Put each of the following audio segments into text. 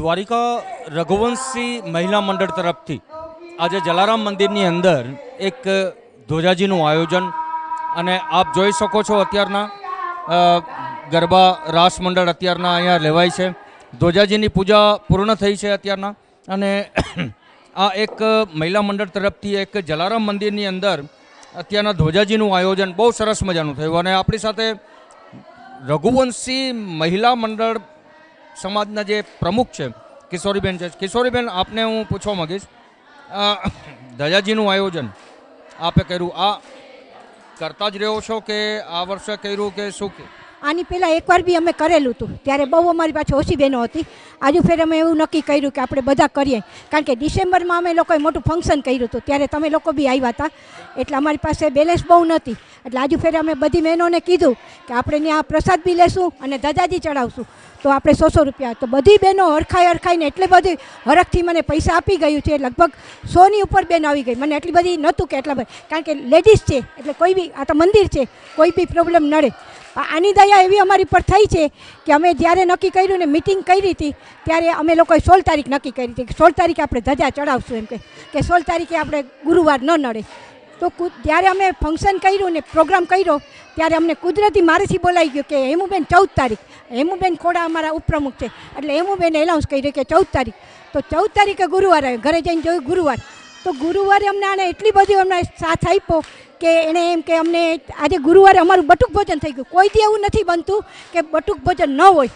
દ્વારિકા રઘુવંશી મહિલા મંડળ તરફથી આજે જલારામ મંદિરની અંદર એક ધ્વજાજીનું આયોજન અને આપ જોઈ શકો છો અત્યારના ગરબા રાસ મંડળ અત્યારના અહીંયા લેવાય છે. ધ્વજાજીની પૂજા પૂર્ણ થઈ છે અત્યારના અને આ એક મહિલા મંડળ તરફથી એક જલારામ મંદિરની અંદર અત્યારના ધ્વજાજીનું આયોજન બહુ સરસ મજાનું થયું અને આપણી સાથે રઘુવંશી મહિલા મંડળ સમાજના જે પ્રમુખ છે, કિશોરીબેન છે. કિશોરીબેન, આપને હું પૂછવા માગીશ ધજાજીનું આયોજન આપે કર્યું. આ કરતા જ રહ્યો છો કે આ વર્ષે કર્યું કે શું આની પહેલાં એકવાર બી અમે કરેલું હતું, ત્યારે બહુ અમારી પાસે ઓછી બહેનો હતી. આજુ ફેર અમે એવું નક્કી કર્યું કે આપણે બધા કરીએ. કારણ કે ડિસેમ્બરમાં અમે લોકોએ મોટું ફંક્શન કર્યું હતું, ત્યારે તમે લોકો બી આવ્યા હતા. એટલે અમારી પાસે બેલેન્સ બહુ નહોતી. એટલે આજુ ફેર અમે બધી બહેનોને કીધું કે આપણે ત્યાં પ્રસાદ બી લેશું અને દાદાજી ચડાવશું. તો આપણે સો સો રૂપિયા. તો બધી બહેનો હરખાઈ હરખાઈને એટલે બધી હરખથી મને પૈસા આપી ગયું છે. લગભગ સોની ઉપર બેન આવી ગઈ. મને એટલી બધી નહોતું કે એટલા બધા. કારણ કે લેડીઝ છે, એટલે કોઈ બી આ તો મંદિર છે, કોઈ બી પ્રોબ્લેમ નડે. આની દયા એવી અમારી પર થઈ છે કે અમે જ્યારે નક્કી કર્યું ને મિટિંગ કરી હતી, ત્યારે અમે લોકોએ સોળ તારીખ નક્કી કરી હતી કે સોળ તારીખે આપણે ધજા ચડાવશું એમ કે સોળ તારીખે આપણે ગુરુવાર ન નડે. તો જ્યારે અમે ફંક્શન કર્યું ને પ્રોગ્રામ કર્યો, ત્યારે અમને કુદરતી મારેથી બોલાઈ ગયું કે હેમુબેન ચૌદ તારીખ. હેમુબેન ખોડા અમારા ઉપપ્રમુખ છે. એટલે હેમુબેન એનાઉન્સ કર્યું કે ચૌદ તારીખ. તો ચૌદ તારીખે ગુરુવાર આવ્યો. ઘરે જઈને જોયું ગુરુવાર. તો ગુરુવારે અમને આને એટલી બધી અમને સાથ આપ્યો કે એણે એમ કે અમને આજે ગુરુવારે અમારું બટુક ભોજન થઈ ગયું. કોઈ દી એવું નથી બનતું કે બટુક ભોજન ન હોય.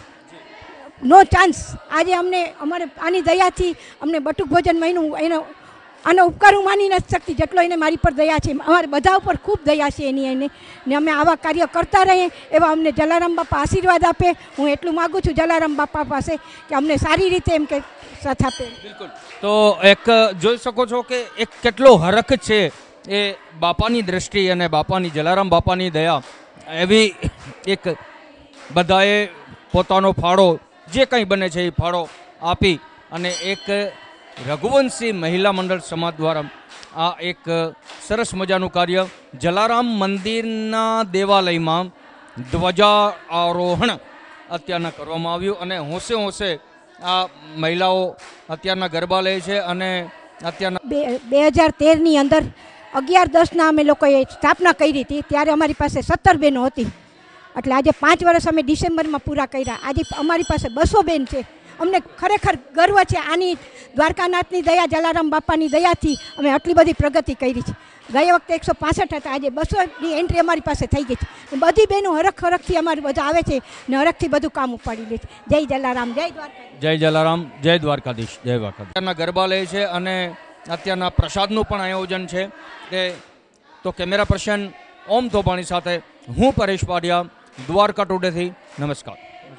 નો ચાન્સ આજે અમને, અમારે આની દયાથી અમને બટુક ભોજન મહિનું એનો આનો ઉપકાર હું માની નથી શકતી. જેટલો એને મારી પર દયા છે, અમારે બધા ઉપર ખૂબ દયા છે એની એને. ને અમે આવા કાર્ય કરતા રહીએ, એવા અમને જલારામ બાપા આશીર્વાદ આપે. હું એટલું માગું છું જલારામ બાપા પાસે કે અમને સારી રીતે એમ કે સાથ આપે. બિલકુલ. તો એક, જોઈ શકો છો કે એક કેટલો હરખ છે એ બાપાની દ્રષ્ટિ અને બાપાની, જલારામ બાપાની દયા. એવી એક બધાએ પોતાનો ફાળો, જે કંઈ બને છે એ ફાળો આપી અને એક રઘુવંશી મહિલા મંડળ સમાજ દ્વારા આ એક સરસ મજાનું કાર્ય જલારામ મંદિરના દેવાલયમાં ધ્વજારોહણ અત્યારના કરવામાં આવ્યું અને હોંશે હોંશે આ મહિલાઓ અત્યારના ગરબા લે છે અને અત્યારના બે બે હજાર તેરની અંદર અગિયાર દસના અમે લોકોએ સ્થાપના કરી હતી, ત્યારે અમારી પાસે સત્તર બહેનો હતી. એટલે આજે પાંચ વર્ષ અમે ડિસેમ્બરમાં પૂરા કર્યા. આજે અમારી પાસે બસો બેન છે. અમને ખરેખર ગર્વ છે આની દ્વારકાનાથની દયા જલારામ બાપાની દયાથી અમે આટલી બધી પ્રગતિ કરી છે. ગયા વખતે એકસો પાસઠ હતા આજે બસોની એન્ટ્રી અમારી પાસે થઈ ગઈ છે. બધી બહેનો હરખ હરખથી અમારી બધા આવે છે ને હરખથી બધું કામ ઉપાડી લે છે. જય જલારામ જય દ્વારકા જય જલારામ જય દ્વારકાધીશ જય દ્વારકાધીશ. અત્યારના ગરબા લે છે અને અત્યારના પ્રસાદનું પણ આયોજન છે તે તો કેમેરા પર્સન ઓમ તોપાણી સાથે હું પરેશ પાડિયા દ્વારકા ટુડેથી નમસ્કાર.